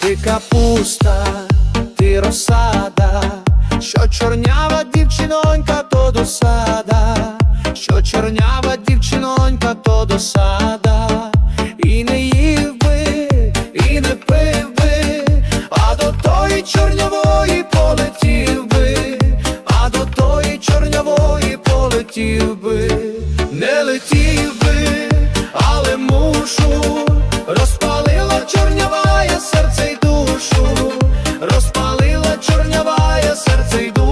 Ти капуста, ти розсада, що чорнява дівчинонька, то досада, що чорнява дівчинонька, то досада, тої чорнявої полетів би, а до тої чорнявої полетів би, не летів би, але мушу, розпалила чорнявая серце й душу, розпалила чорнявая серце й душу,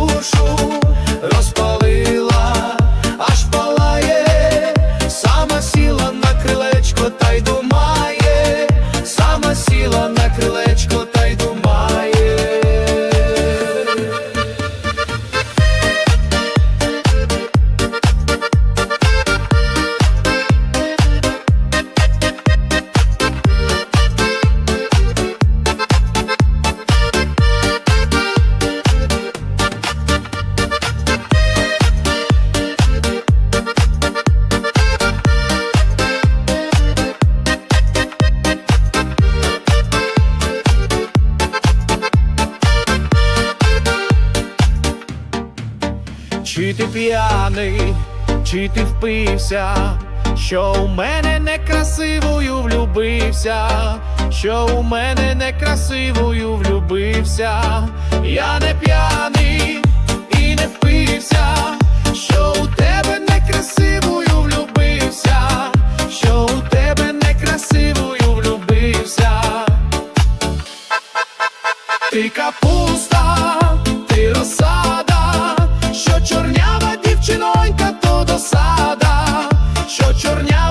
чи ти п'яний, чи ти впився, що у мене некрасивою влюбився, що у мене некрасивою влюбився, я не п'яний і не впився, що у тебе некрасивою влюбився, що у тебе некрасивою влюбився, ти капуста. що чорня.